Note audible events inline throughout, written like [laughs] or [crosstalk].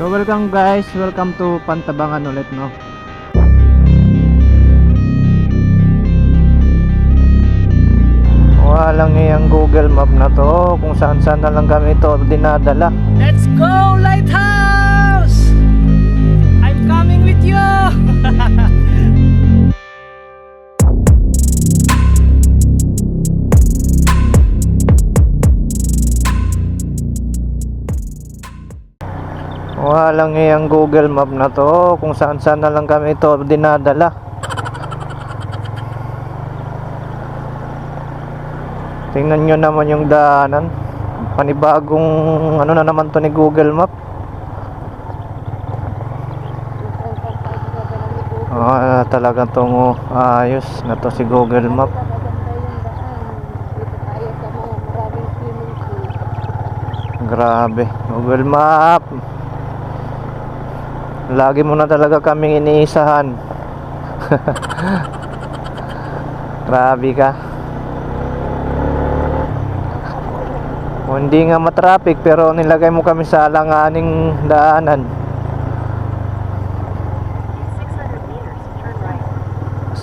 So welcome guys, welcome to Pantabangan ulit no. Walang iyang Google Map na to kung saan saan na lang kami ito dinadala. Let's go, Lighthouse! I'm coming with you! [laughs] Walang iyang Google Map na to kung saan saan na lang kami ito dinadala. Tingnan nyo naman yung daanan. Panibagong ano na naman to ni Google Map. Ah, talagang tong oh, ayos na to si Google Map. Grabe, Google Map. Lagi mo na talaga kaming iniisahan. [laughs] Grabe ka. O, hindi nga matraffic pero nilagay mo kami sa alanganing daanan.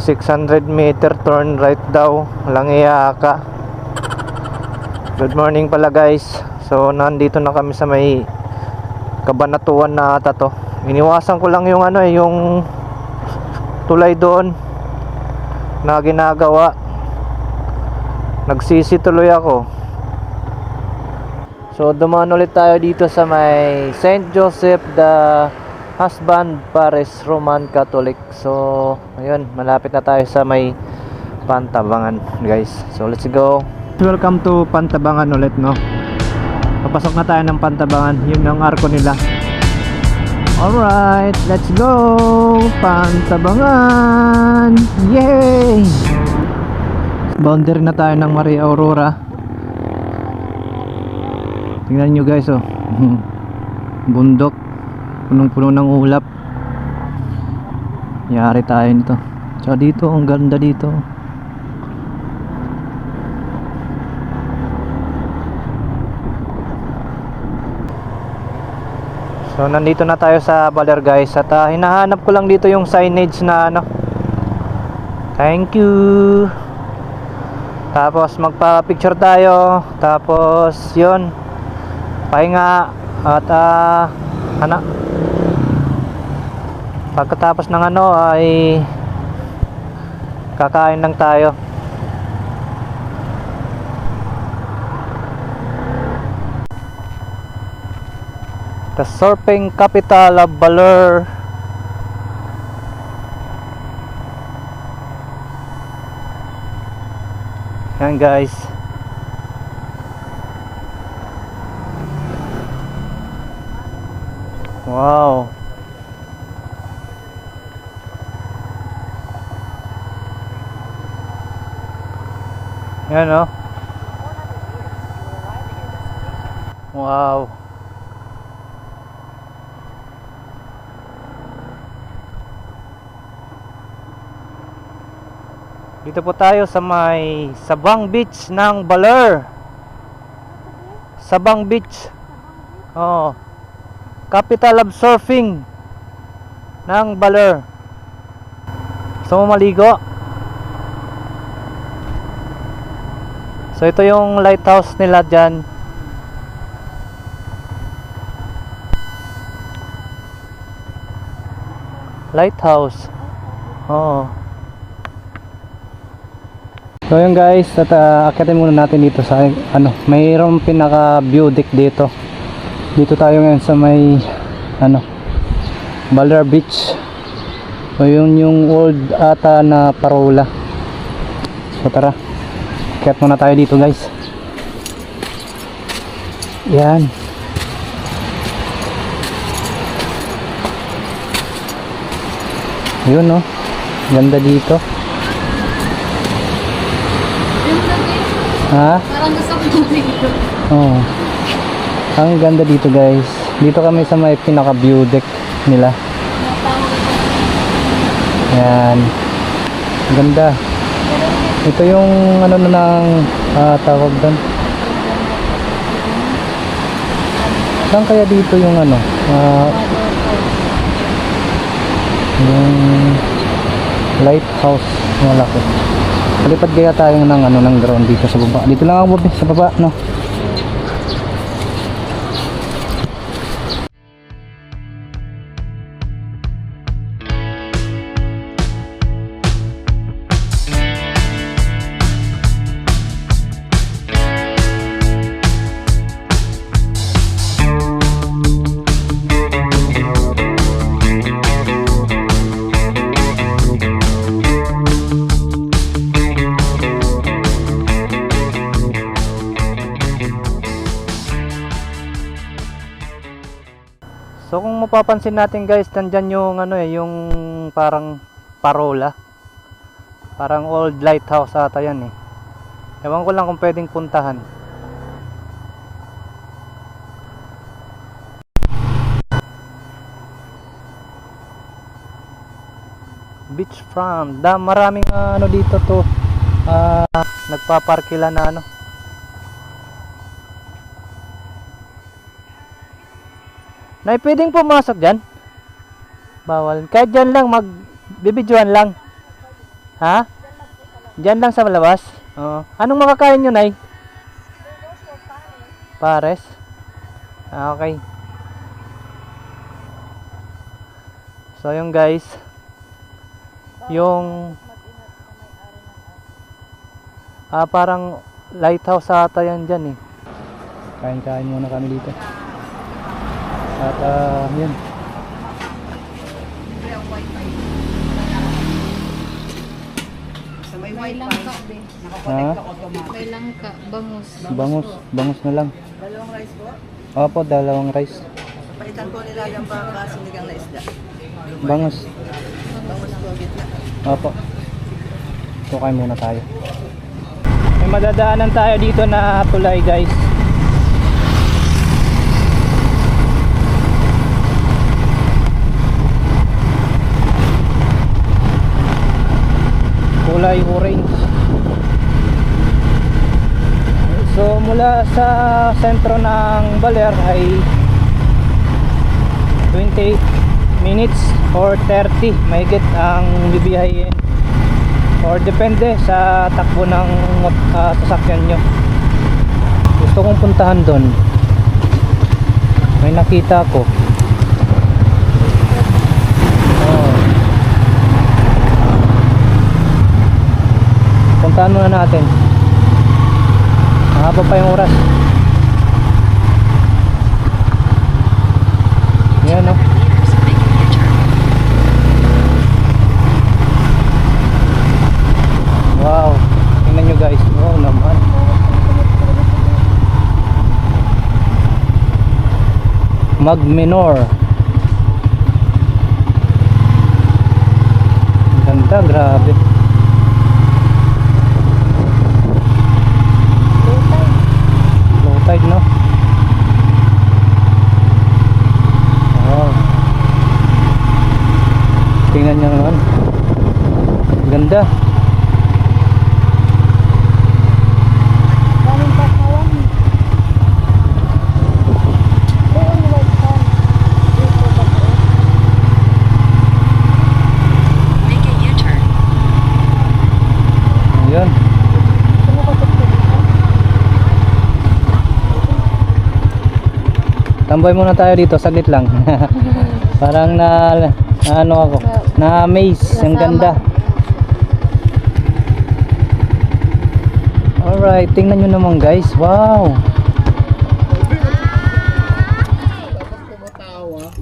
600 meter turn right daw. Walang iya ka. Good morning pala guys. So nandito na kami sa may kabanatuan na ata to. Iniwasan ko lang yung ano eh, yung tulay doon na ginagawa. Nagsisi tuloy ako. So dumaan ulit tayo dito sa may St. Joseph the Husband Paris Roman Catholic. So ayun, malapit na tayo sa may Pantabangan, guys. So let's go. Welcome to Pantabangan ulit, no. Papasok na tayo ng Pantabangan. Yun ang arko nila. Alright, let's go! Pantabangan! Yay! Boundary na tayo ng Maria Aurora. Tingnan nyo guys, oh. [laughs] Bundok. Punong-puno ng ulap. Yari tayo nito. Tsaka dito, ang ganda dito. So nandito na tayo sa Baler guys at ah, hinahanap ko lang dito yung signage na ano. Thank you. Tapos magpa-picture tayo. Tapos 'yon. Pahinga at ah ano. Pagkatapos ng ano ay kakain lang tayo. The surfing capital of Baler. Yan guys. Wow. Yan oh. Wow. Dito po tayo sa may Sabang Beach ng Baler. Sabang Beach. Oo. Capital of Surfing ng Baler. Gusto mo maligo? So ito yung lighthouse nila dyan. Lighthouse. Oo. So yun guys, at uh, akitin muna natin dito sa ano, mayroong pinaka view deck dito. Dito tayo ngayon sa may ano, Baler Beach. So yun yung old ata na parola. So tara. Akyat muna tayo dito guys. Yan. Yun no. Ganda dito. Ha? Parang gusto ko dito. Oo. Ang ganda dito guys. Dito kami sa may pinaka view deck nila. Yan. Ang Ganda. Ito yung ano na ng ah, tawag doon. Saan kaya dito yung ano? ah, yung lighthouse malaki. Palipad kaya tayo ng ano ng drone dito sa baba. Dito lang ako sa baba, no. Mapapansin natin guys, nandyan yung ano eh, yung parang parola. Parang old lighthouse ata yan eh. Ewan ko lang kung pwedeng puntahan. Beachfront. Da, maraming ah, ano dito to. Ah, nagpaparkila na ano. Nay, pwedeng pumasok dyan? Bawal. Kahit dyan lang, mag bibidyoan lang. Ha? Dyan lang sa labas? Oo. Anong makakain nyo, Nay? Pares? Ah, okay. So, yung guys, yung ah, parang lighthouse ata yan dyan eh. Kain-kain muna kami dito. At ah, yun. Sa may wifi, Ha? May langka, bangus. Bangus, bangus na lang. Dalawang rice po. Opo, dalawang rice. Palitan ko nila yung baka sinigang na isda. Bangus. Bangus po, gitna. Opo. So, muna tayo. May madadaanan tayo dito na tulay, guys. Kulay orange. So, mula sa sentro ng Baler ay 20 minutes or 30 mahigit ang bibiyahin. Or depende sa takbo ng uh, sasakyan nyo. Gusto kong puntahan doon may nakita ko oh. Puntahan muna natin mahaba pa yung oras yan no Wow, tingnan nyo guys. Wow naman. Magminor. Ang Ganda, grabe. Low tide, no? Wow. Tingnan nyo naman. Ganda. Daming bakawan. Doon, white sand. Dito, bakawan. Make a U-turn. Ayun. Sumukatot ko dito. Tambay muna tayo dito, saglit lang. [laughs] Parang na, na ano ako, na amaze, ang ganda. Alright, tingnan nyo naman guys, wow.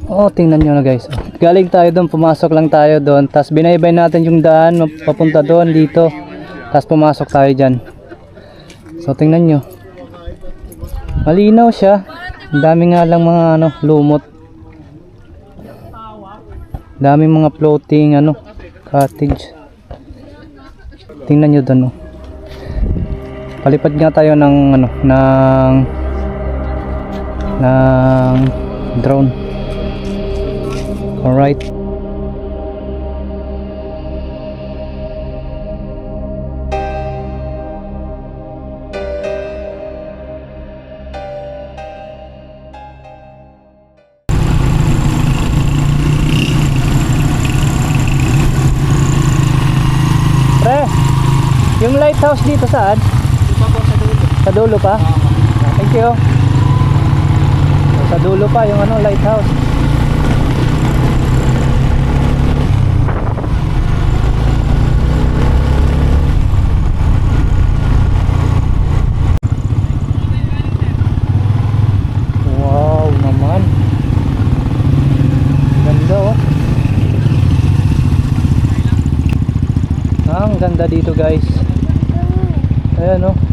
Oh, tingnan nyo na guys. Galing tayo doon, pumasok lang tayo doon. Tapos binaybay natin yung daan, papunta doon, dito. Tapos pumasok tayo dyan. So, tingnan nyo. Malinaw siya. Ang dami nga lang mga ano, lumot. Dami mga floating ano, cottage. Tingnan nyo doon. Oh. Palipad nga tayo ng ano, ng ng drone. Alright. Dito saan? Iba po sa dulo. Sa dulo pa? Thank you. Sa dulo pa yung ano, lighthouse. Wow naman. Ganda oh. Ah, ang ganda dito guys. Eh, Ayan oh.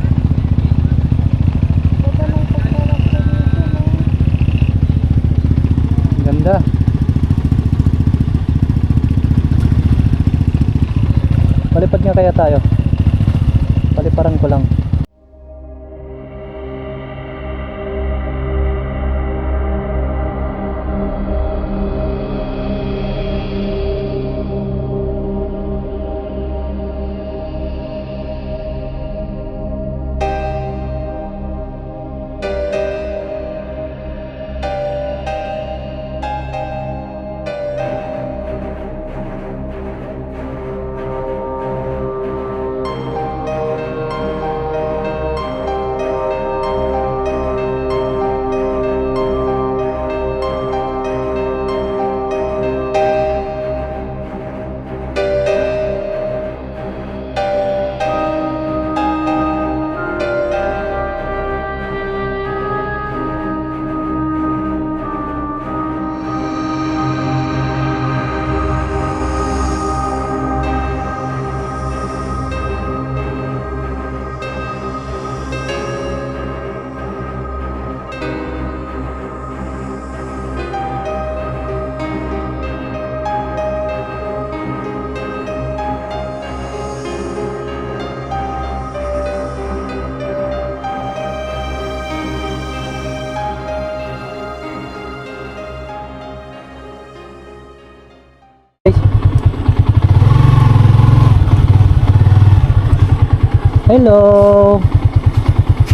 Hello.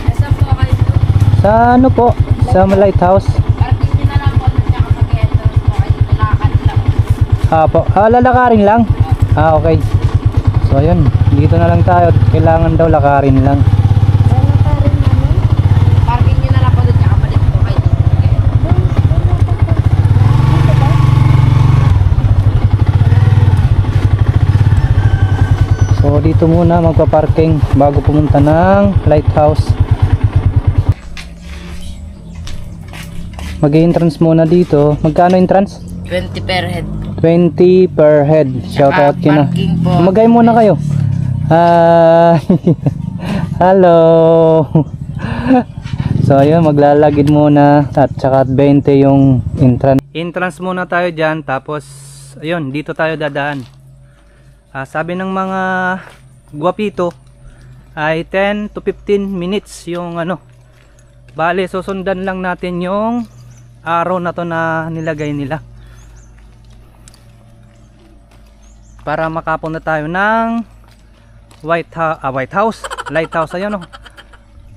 Nasa po kayo? Sa ano po? Sa lighthouse. Ah po. Ah, lalakarin lang. Ah, okay. So ayun, dito na lang tayo. Kailangan daw lakarin lang. Lalakarin namin? Parking nyo na lang po doon tsaka balik po kayo. Dito ba? So dito muna magpa-parking bago pumunta ng lighthouse. Mag-entrance muna dito. Magkano entrance? 20 per head. 20 per head. Shout out kina. Magay muna kayo. Hi. [laughs] Hello. [laughs] so ayun, maglalagid muna at saka 20 yung entrance. Entrance muna tayo diyan tapos ayun, dito tayo dadaan. Ah, sabi ng mga guwapito ay 10 to 15 minutes yung ano. Bale, susundan lang natin yung araw na to na nilagay nila. Para makapunta tayo ng White, Ha- ah, White House, Lighthouse ayun oh.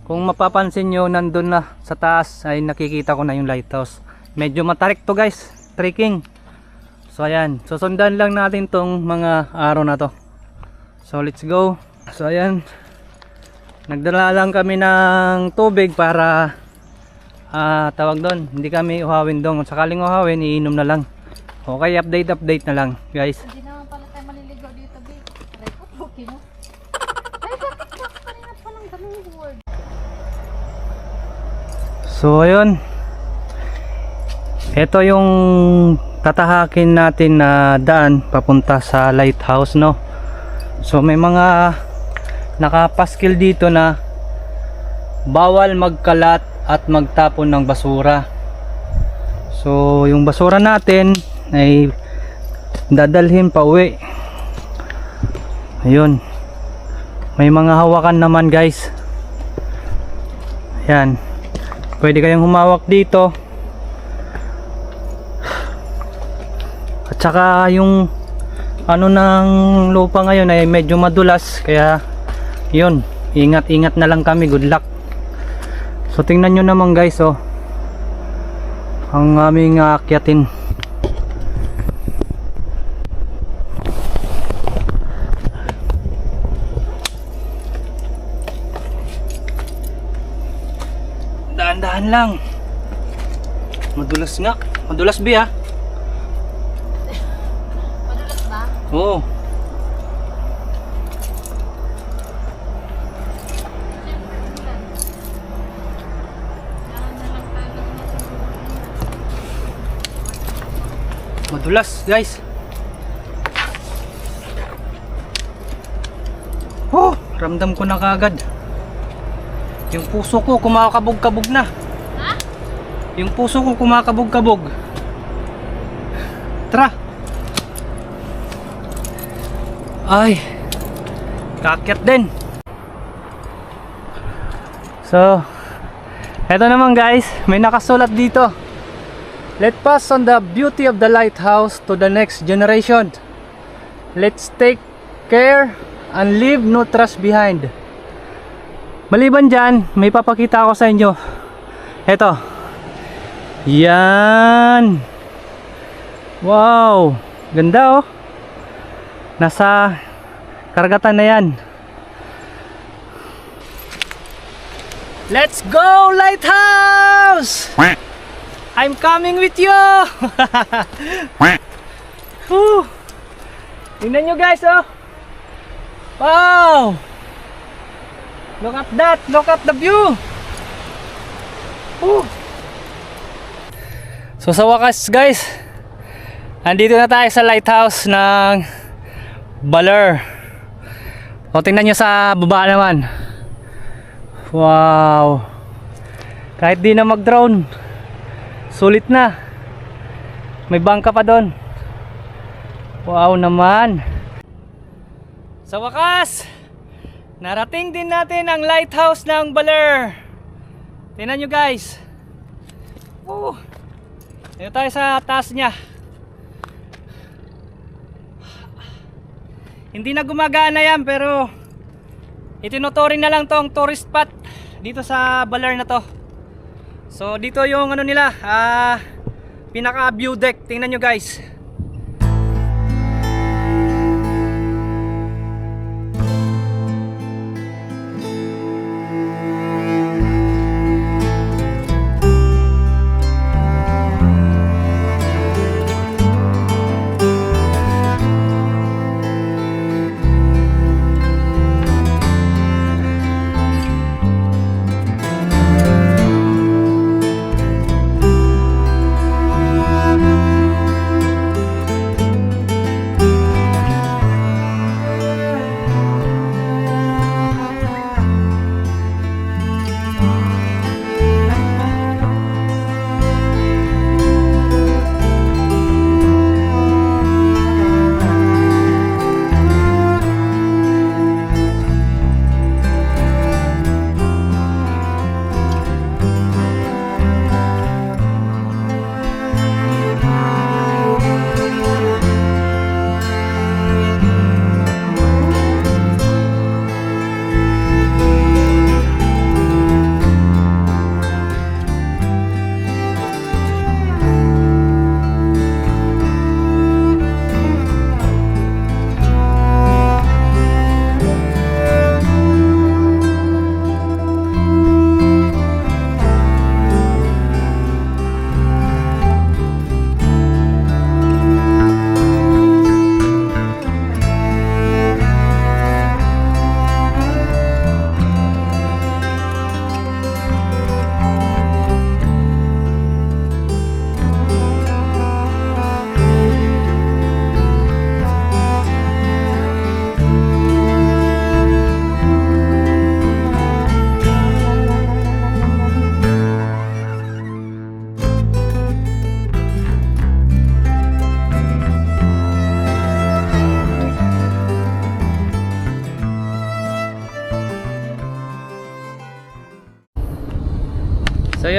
Kung mapapansin nyo, nandun na sa taas ay nakikita ko na yung lighthouse. Medyo matarik to guys, trekking. So ayan, susundan lang natin tong mga araw na to. So let's go. So ayan, nagdala lang kami ng tubig para ah tawag doon, hindi kami uhawin doon. Kung sakaling uhawin, iinom na lang. Okay, update update na lang guys. Hindi naman pala tayo maliligaw dito, babe. Okay no? Ay, bakit ka kanina pa ng ganung word? So ayun. Ito yung tatahakin natin na daan papunta sa lighthouse no. So may mga nakapaskil dito na bawal magkalat at magtapon ng basura. So yung basura natin ay dadalhin pa uwi. Ayun. May mga hawakan naman guys. Yan. Pwede kayong humawak dito. At saka yung ano ng lupa ngayon ay medyo madulas kaya yun ingat ingat na lang kami good luck so tingnan nyo naman guys oh ang aming aakyatin uh, dahan-dahan lang. Madulas nga. Madulas bi ha. Ah. Oo. Tayo. Madulas guys. Oh, ramdam ko na kagad. Yung puso ko kumakabog-kabog na. Ha? Yung puso ko kumakabog-kabog. Tara. Ay. Kakyat din. So, eto naman guys, may nakasulat dito. Let pass on the beauty of the lighthouse to the next generation. Let's take care and leave no trash behind. Maliban dyan, may papakita ako sa inyo. Eto. Yan. Wow. Ganda oh. Nasa karagatan na yan. Let's go, Lighthouse! I'm coming with you! [laughs] Whew. Tingnan nyo guys, oh! Wow! Look at that! Look at the view! Whew. So sa wakas guys, andito na tayo sa lighthouse ng Baler. O tingnan nyo sa baba naman. Wow! Kahit di na mag-drone, sulit na. May bangka pa doon. Wow naman. Sa wakas, narating din natin ang lighthouse ng Baler. Tingnan nyo guys. Oh. Dito tayo sa taas niya. Hindi na gumagana yan pero itinuturing na lang tong tourist spot dito sa Baler na to. So dito yung ano nila, ah pinaka view deck. Tingnan nyo guys.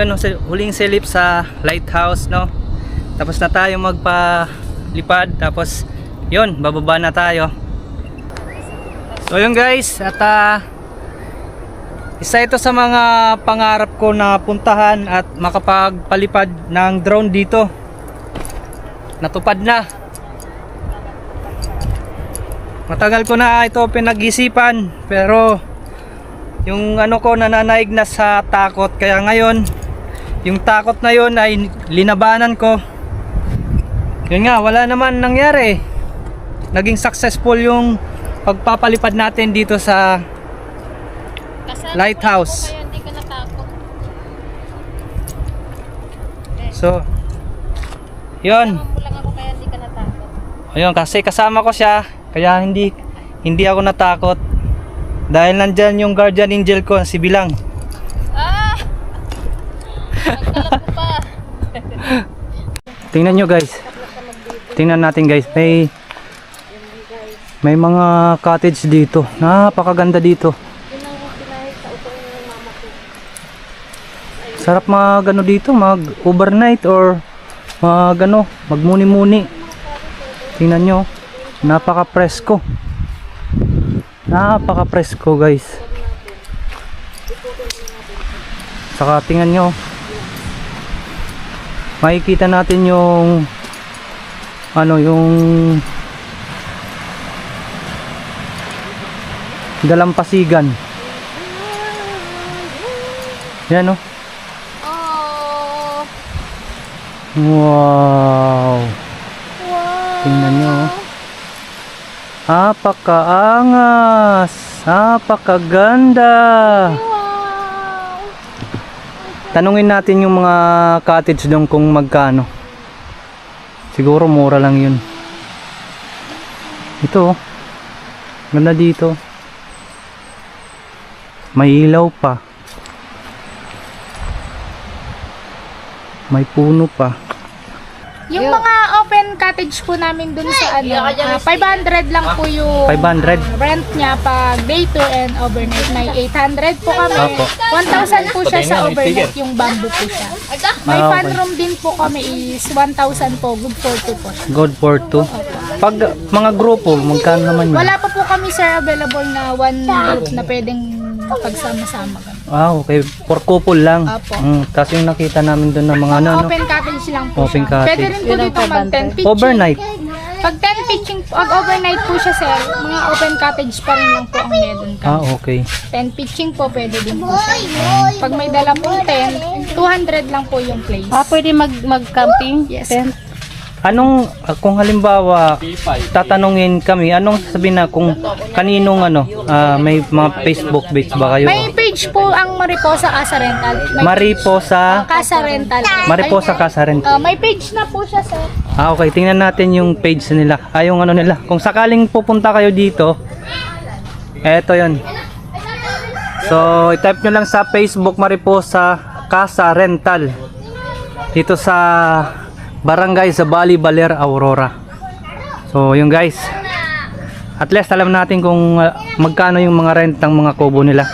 Yun, no, sil- huling silip sa lighthouse, no? Tapos na tayo magpalipad, tapos yun, bababa na tayo. So yun guys, at ah, isa ito sa mga pangarap ko na puntahan at makapagpalipad ng drone dito. Natupad na. Matagal ko na ito pinag-isipan pero yung ano ko nananaig na sa takot kaya ngayon yung takot na yun ay linabanan ko yun nga wala naman nangyari naging successful yung pagpapalipad natin dito sa Kasama Lighthouse. ko hindi ka natakot. so yun Kasama lang ako kaya hindi ka natakot. ayun kasi kasama ko siya kaya hindi hindi ako natakot dahil nandyan yung guardian angel ko si Bilang! Nagkalat ko pa. [laughs] Tingnan nyo guys. Tingnan natin guys. May may mga cottage dito. Napakaganda dito. Sarap mag ano dito, mag overnight or mag ano, magmuni-muni. Tingnan nyo. Napaka presko. Napaka presko guys. Saka tingnan nyo makikita natin yung ano yung dalampasigan yan oh Oh! wow tingnan nyo oh. apakaangas apakaganda Wow! Tanungin natin yung mga cottage doon kung magkano. Siguro mura lang yun. Ito oh. ganda dito. May ilaw pa. May puno pa Yung mga open cottage po namin dun sa ano, ah, 500 lang po yung 500 rent niya pag day tour and overnight. May 800 po kami. Opo. 1,000 po siya sa overnight yung bamboo po siya. May Ah, okay. fun room din po kami is 1,000 po. Good for two po. good for two pag mga grupo magkano naman yun Wala pa po kami sir available na one group na pwedeng pagsama-sama. ganun. ah okay for couple lang Apo. mm, tapos yung nakita namin doon ng mga ano, Open cottage lang po Open siya. cottage. Pwede rin po dito mag 10 pitching. overnight Pag 10 pitching, pag overnight po siya sir, mga open cottage pa rin lang po ang meron kami. ah okay 10 pitching po, pwede din po siya. Pag may dala pong 10, 200 lang po yung place. Ah, pwede mag, mag-camping? Yes. Tent? Anong ah, kung halimbawa tatanungin kami anong sabihin na kung kaninong ano ah, may mga Facebook page ba kayo? May page po ang Mariposa Casa Rental. May Mariposa Casa Rental. Mariposa Casa Rent. Ah, may page na po siya, sir. Ah okay, tingnan natin yung page nila. Ah, yung ano nila. Kung sakaling pupunta kayo dito, eto 'yon. So, i-type nyo lang sa Facebook Mariposa Casa Rental. Dito sa Barangay sa Bali Baler, Aurora. So, yung guys. At least alam natin kung uh, magkano yung mga rent ng mga kubo nila.